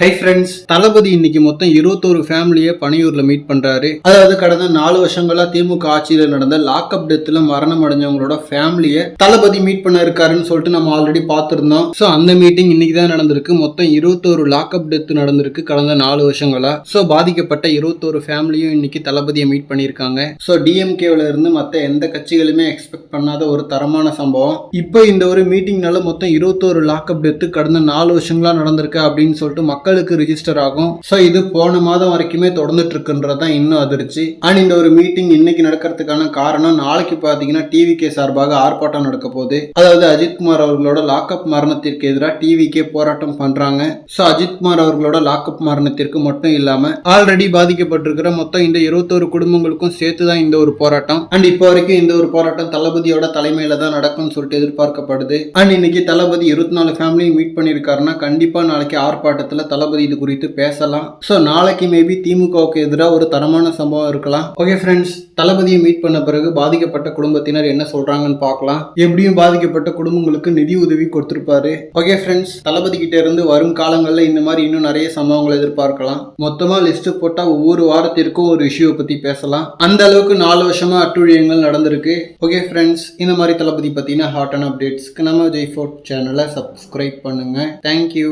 Hi friends தளபதி இன்னைக்கு மொத்தம் இருபத்தோரு ஃபேமிலியை பணியூர்ல மீட் பண்றாரு. அதாவது கடந்த நாலு வருஷங்களா திமுக ஆட்சியில நடந்த லாக்அப் டெத்ல மரணம் அடைஞ்சவங்களோட ஃபேமிலியை தளபதி மீட் பண்ண இருக்காருன்னு சொல்லிட்டு நம்ம ஆல்ரெடி பார்த்திருந்தோம். ஸோ அந்த மீட்டிங் இன்னைக்கு தான் நடந்திருக்கு. மொத்தம் இருபத்தோரு லாக்அப் டெத் நடந்திருக்கு கடந்த நாலு வருஷங்களா. ஸோ பாதிக்கப்பட்ட இருபத்தோரு ஃபேமிலியும் இன்னைக்கு தளபதியை மீட் பண்ணியிருக்காங்க. ஸோ டிஎம்கேவில் இருந்து மற்ற எந்த கட்சிகளுமே எக்ஸ்பெக்ட் பண்ணாத ஒரு தரமான சம்பவம். இப்போ இந்த ஒரு மீட்டிங்னால மொத்தம் இருபத்தோரு லாக்அப் டெத்து கடந்த நாலு வருஷங்களா நடந்திருக்கு அப்படின்னு சொல்லிட்டு மக்களுக்கு ரிஜிஸ்டர் ஆகும். ஸோ இது போன மாதம் வரைக்குமே தொடர்ந்துட்டு இருக்குன்றது தான் இன்னும் அதிர்ச்சி. அண்ட் இந்த ஒரு மீட்டிங் இன்னைக்கு நடக்கிறதுக்கான காரணம் நாளைக்கு பார்த்தீங்கன்னா டிவிகே சார்பாக ஆர்ப்பாட்டம் நடக்க போகுது. அதாவது அஜித்குமார் அவர்களோட லாக்அப் மரணத்திற்கு எதிராக டிவிகே போராட்டம் பண்றாங்க. ஸோ அஜித்குமார் அவர்களோட லாக்அப் மரணத்திற்கு மட்டும் இல்லாம ஆல்ரெடி பாதிக்கப்பட்டிருக்கிற மொத்தம் இந்த இருபத்தோரு குடும்பங்களுக்கும் சேர்த்து தான் இந்த ஒரு போராட்டம். அண்ட் இப்போ வரைக்கும் இந்த ஒரு போராட்டம் தளபதியோட தலைமையில தான் நடக்கும்னு சொல்லிட்டு எதிர்பார்க்கப்படுது. அண்ட் இன்னைக்கு தளபதி இருபத்தி நாலு ஃபேமிலியும் மீட் பண்ணியிருக்காருன்னா கண்டிப்பா நாளைக்கு ஆர்ப்பாட்டத்தில் தளபதி இது குறித்து பேசலாம். ஸோ நாளைக்கு மேபி திமுகவுக்கு எதிராக ஒரு தரமான சம்பவம் இருக்கலாம். ஓகே ஃப்ரெண்ட்ஸ் தளபதியை மீட் பண்ண பிறகு பாதிக்கப்பட்ட குடும்பத்தினர் என்ன சொல்றாங்கன்னு பார்க்கலாம். எப்படியும் பாதிக்கப்பட்ட குடும்பங்களுக்கு நிதி உதவி கொடுத்துருப்பாரு. ஓகே ஃப்ரெண்ட்ஸ் தளபதி கிட்ட இருந்து வரும் காலங்களில் இந்த மாதிரி இன்னும் நிறைய சம்பவங்களை எதிர்பார்க்கலாம். மொத்தமாக லிஸ்ட் போட்டால் ஒவ்வொரு வாரத்திற்கும் ஒரு இஷ்யூவை பற்றி பேசலாம். அந்த அளவுக்கு நாலு வருஷமா அட்டுழியங்கள் நடந்திருக்கு. ஓகே ஃப்ரெண்ட்ஸ் இந்த மாதிரி தளபதி பத்தின ஹாட்டான அப்டேட்ஸ்க்கு நம்ம ஜெய்ஃபோர்ட் சேனலை சப்ஸ்கிரைப் பண்ணுங்கள் தேங்க்யூ